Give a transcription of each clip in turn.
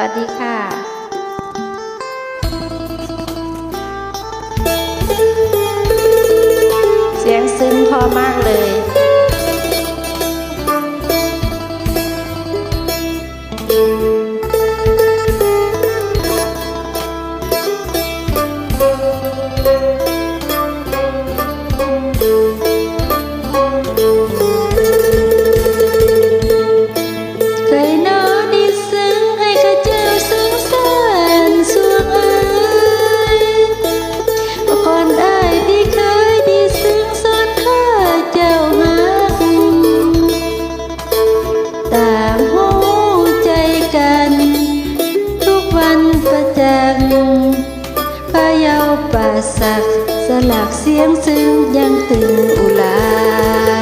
วัสดีค่ะเสียงซึ้งพอมากเลย สักสลักเสียงซึ้งยังตึงอุลา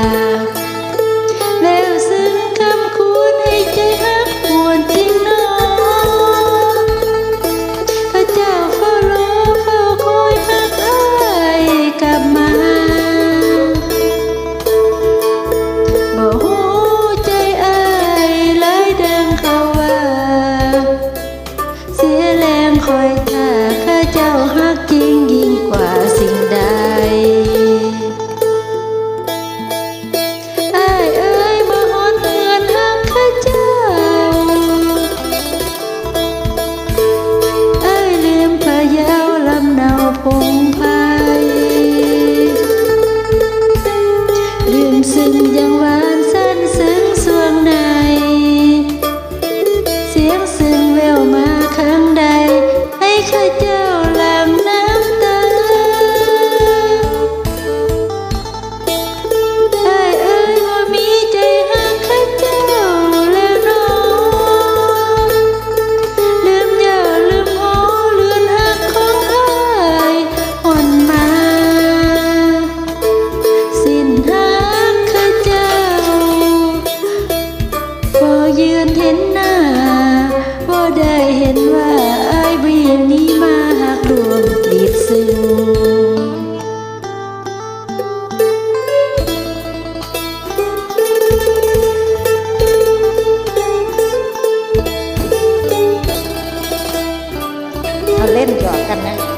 xương dấu าเล่นหยอกกันนะ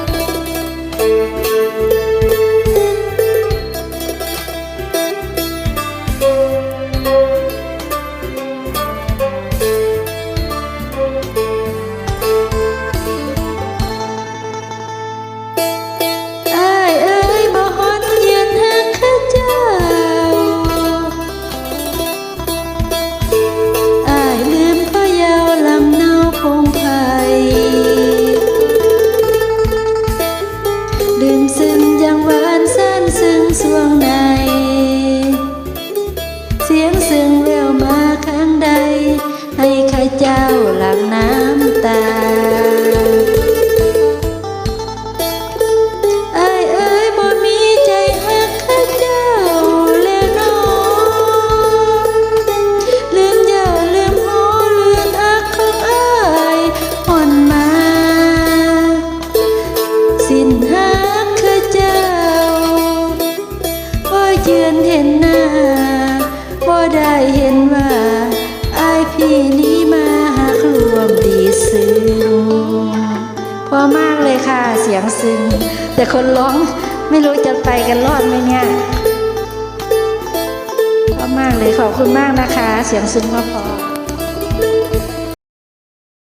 will never เห็นหน้าบ่ได้เห็นว่าไอพี่นี้มาหักรวมดีซึ้งพอมากเลยค่ะเสียงซึ้งแต่คนร้องไม่รู้จะไปกันรอดไหมเนี่ยพอมากเลยขอบคุณมากนะคะ เสียงซึ้งพอพอ